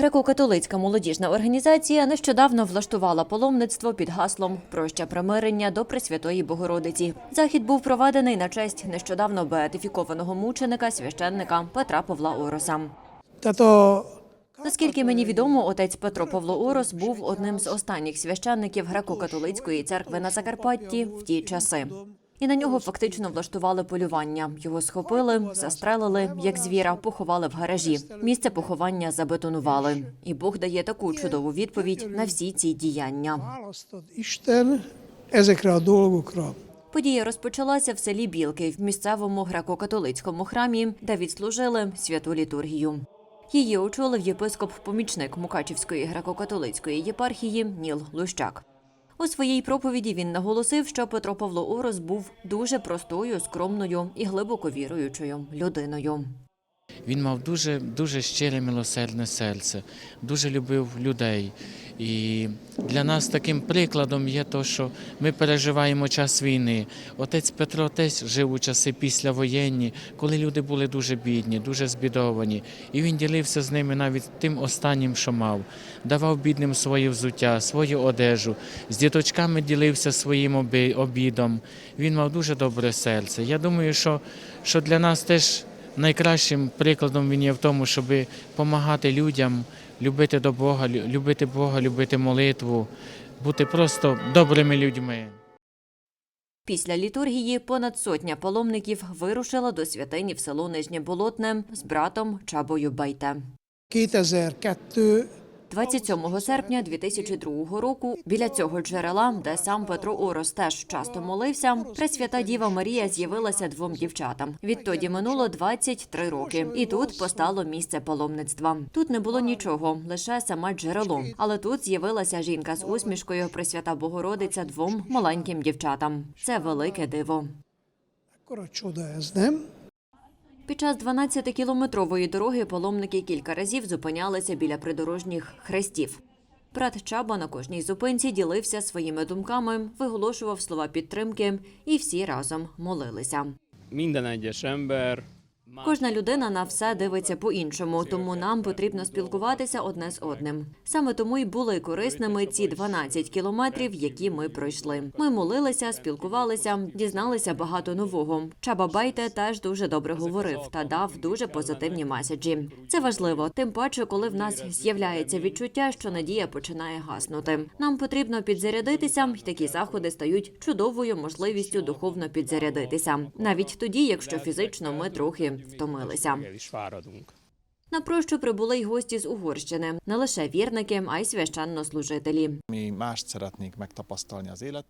Греко-католицька молодіжна організація нещодавно влаштувала паломництво під гаслом Проща примирення до Пресвятої Богородиці. Захід був проведений на честь нещодавно беатифікованого мученика священника Петра Павла Ороса. A Наскільки мені відомо, отець Петро Павло Орос був одним з останніх священників греко-католицької церкви на Закарпатті в ті часи. І на нього фактично влаштували полювання. Його схопили, застрелили, як звіра, поховали в гаражі. Місце поховання забетонували. І Бог дає таку чудову відповідь на всі ці діяння. Подія розпочалася в селі Білки в місцевому греко-католицькому храмі, де відслужили святу літургію. Її очолив єпископ-помічник Мукачівської греко-католицької єпархії Ніл Лущак. У своїй проповіді він наголосив, що Петро Павло Орос був дуже простою, скромною і глибоко віруючою людиною. Він мав дуже, дуже щире милосердне серце, дуже любив людей. І для нас таким прикладом є те, що ми переживаємо час війни. Отець Петро теж жив у часи післявоєнні, коли люди були дуже бідні, дуже збідовані. І він ділився з ними навіть тим останнім, що мав. Давав бідним своє взуття, свою одежу. З діточками ділився своїм обідом. Він мав дуже добре серце. Я думаю, що, що для нас теж найкращим прикладом він є в тому, щоб допомагати людям, любити до Бога, любити Бога, любити молитву, бути просто добрими людьми. Після літургії понад сотня паломників вирушила до святині в село Нижнє Болотне з братом Чабою Байте. 2002 27 серпня 2002 року біля цього джерела, де сам Петро Орос теж часто молився, Пресвята Діва Марія з'явилася двом дівчатам. Відтоді минуло 23 роки, і тут постало місце паломництва. Тут не було нічого, лише саме джерело. Але тут з'явилася жінка з усмішкою Пресвята Богородиця двом маленьким дівчатам. Це велике диво. Csoda ez, nem? Час 12-кілометрової дороги паломники кілька разів зупинялися біля придорожніх хрестів. Брат Чаба на кожній зупинці ділився своїми думками, виголошував слова підтримки, і всі разом молилися. minden Кожна людина на все дивиться по-іншому, тому нам потрібно спілкуватися одне з одним. Саме тому й були корисними ці 12 кілометрів, які ми пройшли. Ми молилися, спілкувалися, дізналися багато нового. Чаба Байте теж дуже добре говорив та дав дуже позитивні меседжі. Це важливо, тим паче, коли в нас з'являється відчуття, що надія починає гаснути. Нам потрібно підзарядитися, і такі заходи стають чудовою можливістю духовно підзарядитися, навіть тоді, якщо фізично ми трохи втомилися. На прощу прибули й гості з Угорщини, не лише вірники, а й священнослужителі.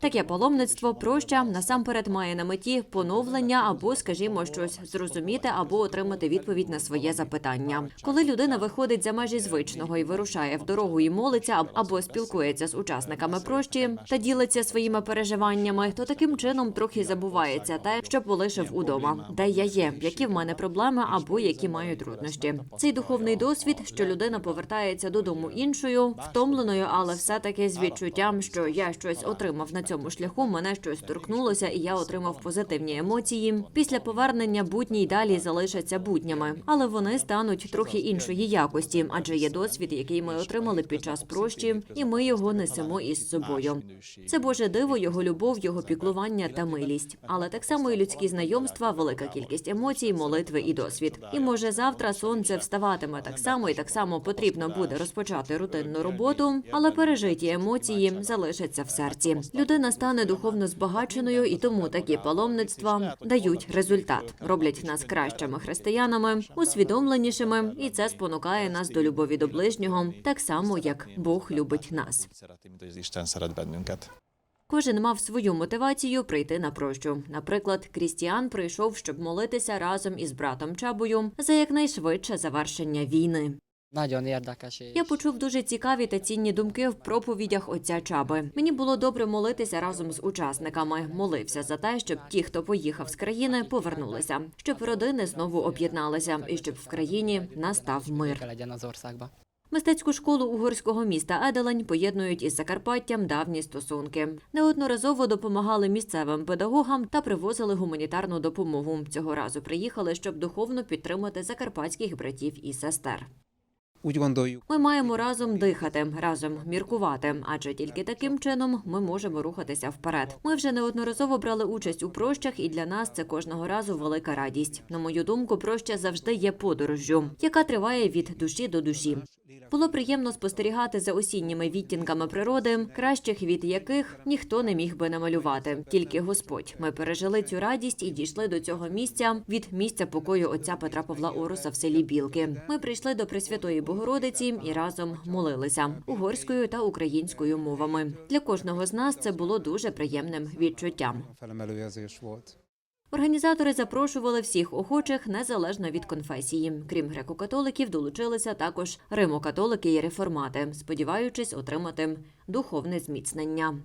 Таке паломництво проща насамперед має на меті поновлення або, скажімо, щось зрозуміти або отримати відповідь на своє запитання. Коли людина виходить за межі звичного і вирушає в дорогу і молиться або спілкується з учасниками прощі та ділиться своїми переживаннями, то таким чином трохи забувається те, що полишив удома, де я є, які в мене проблеми або які маю труднощі. Цей духовний досвід, що людина повертається додому іншою, втомленою, але все-таки з відчуттям, що я щось отримав на цьому шляху, мене щось торкнулося, і я отримав позитивні емоції. Після повернення будні й далі залишаться буднями, але вони стануть трохи іншої якості, адже є досвід, який ми отримали під час прощі, і ми його несемо із собою. Це Боже диво, його любов, його піклування та милість, але так само і людські знайомства, велика кількість емоцій, молитви і досвід. І може завтра сонце вставатиме так само, і так само потрібно буде розпочати рутинну роботу, але пережиті емоції залишаться в серці. Людина стане духовно збагаченою, і тому такі паломництва дають результат, роблять нас кращими християнами, усвідомленішими, і це спонукає нас до любові до ближнього, так само як Бог любить нас. Кожен мав свою мотивацію прийти на прощу. Наприклад, Крістіан прийшов, щоб молитися разом із братом Чабою за якнайшвидше завершення війни. Я почув дуже цікаві та цінні думки в проповідях отця Чаби. Мені було добре молитися разом з учасниками. Молився за те, щоб ті, хто поїхав з країни, повернулися, щоб родини знову об'єдналися, і щоб в країні настав мир. Мистецьку школу угорського міста Еделень поєднують із Закарпаттям давні стосунки. Неодноразово допомагали місцевим педагогам та привозили гуманітарну допомогу. Цього разу приїхали, щоб духовно підтримати закарпатських братів і сестер. Ми маємо разом дихати, разом міркувати, адже тільки таким чином ми можемо рухатися вперед. Ми вже неодноразово брали участь у прощах, і для нас це кожного разу велика радість. На мою думку, проща завжди є подорожжю, яка триває від душі до душі. Було приємно спостерігати за осінніми відтінками природи, кращих від яких ніхто не міг би намалювати. Тільки Господь. Ми пережили цю радість і дійшли до цього місця від місця покою отця Петра Павла Оруса в селі Білки. Ми прийшли до Пресвятої Богородиці і разом молилися угорською та українською мовами. Для кожного з нас це було дуже приємним відчуттям. Організатори запрошували всіх охочих незалежно від конфесії. Крім греко-католиків, долучилися також римо-католики і реформати, сподіваючись отримати духовне зміцнення.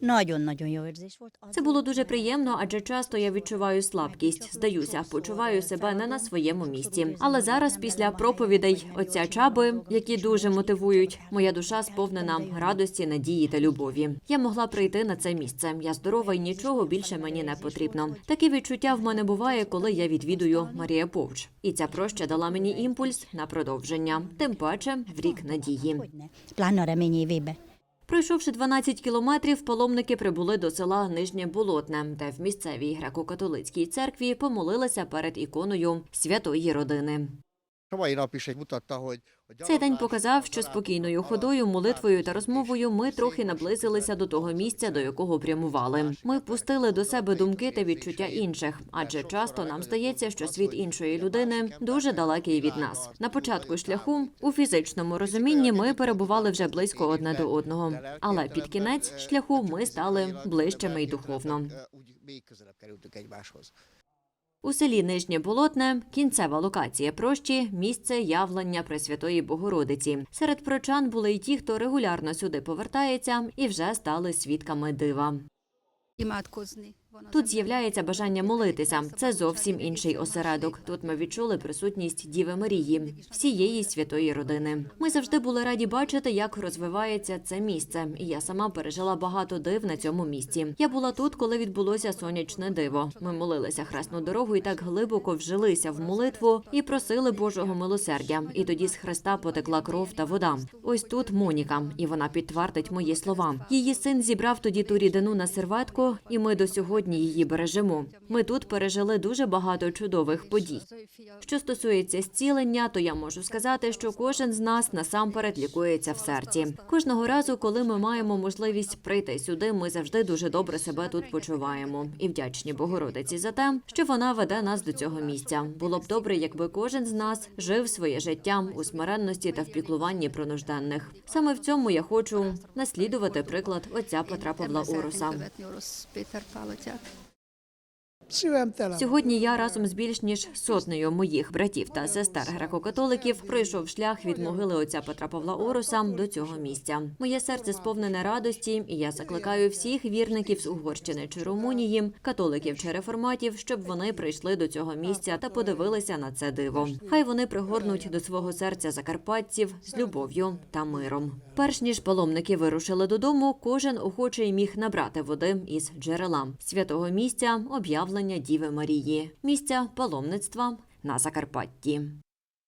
Nagyon-nagyon jó érzés volt. Це було дуже приємно, адже часто я відчуваю слабкість, здаюся, почуваю себе не на своєму місці. Але зараз, після проповідей отця Чаби, які дуже мотивують, моя душа сповнена радості, надії та любові. Я могла прийти на це місце. Я здорова і нічого більше мені не потрібно. Таке відчуття в мене буває, коли я відвідую Марія Повч. І ця проща дала мені імпульс на продовження, тим паче в рік надії. A remény évébe. Пройшовши 12 кілометрів, паломники прибули до села Нижнє Болотне, де в місцевій греко-католицькій церкві помолилися перед іконою святої родини. A mai nap is egy mutatta, hogy Цей день показав, що спокійною ходою, молитвою та розмовою ми трохи наблизилися до того місця, до якого прямували. Ми пустили до себе думки та відчуття інших, адже часто нам здається, що світ іншої людини дуже далекий від нас. На початку шляху у фізичному розумінні ми перебували вже близько одне до одного, але під кінець шляху ми стали ближчими й духовно. У селі Нижнє Болотне кінцева локація прощі місце явлення Пресвятої Богородиці. Серед прочан були й ті, хто регулярно сюди повертається і вже стали свідками дива. І матку з az Тут з'являється бажання молитися. Це зовсім інший осередок. Тут ми відчули присутність Діви Марії, всієї святої родини. Ми завжди були раді бачити, як розвивається це місце. І я сама пережила багато див на цьому місці. Я була тут, коли відбулося сонячне диво. Ми молилися хресну дорогу і так глибоко вжилися в молитву і просили Божого милосердя. І тоді з хреста потекла кров та вода. Ось тут Моніка, і вона підтвердить мої слова. Її син зібрав тоді ту рідину на серветку, і ми до сьогодні її бережемо. Ми тут пережили дуже багато чудових подій. Що стосується зцілення, то я можу сказати, що кожен з нас насамперед лікується в серці. Кожного разу, коли ми маємо можливість прийти сюди, ми завжди дуже добре себе тут почуваємо і вдячні Богородиці за те, що вона веде нас до цього місця. Було б добре, якби кожен з нас жив своє життя у смиренності та в піклуванні про нужденних. Саме в цьому я хочу наслідувати приклад отця Петра Павла ebben Tiago. Сьогодні я разом з більш ніж сотнею моїх братів та сестер греко-католиків пройшов шлях від могили отця Петра Павла Оруса до цього місця. Моє серце сповнене радості, і я закликаю всіх вірників з Угорщини чи Румунії, католиків чи реформатів, щоб вони прийшли до цього місця та подивилися на це диво. Хай вони пригорнуть до свого серця закарпатців з любов'ю та миром. Перш ніж паломники вирушили додому, кожен охочий міг набрати води із джерела святого місця об'явлення Діви Марії, місця паломництва на Закарпатті.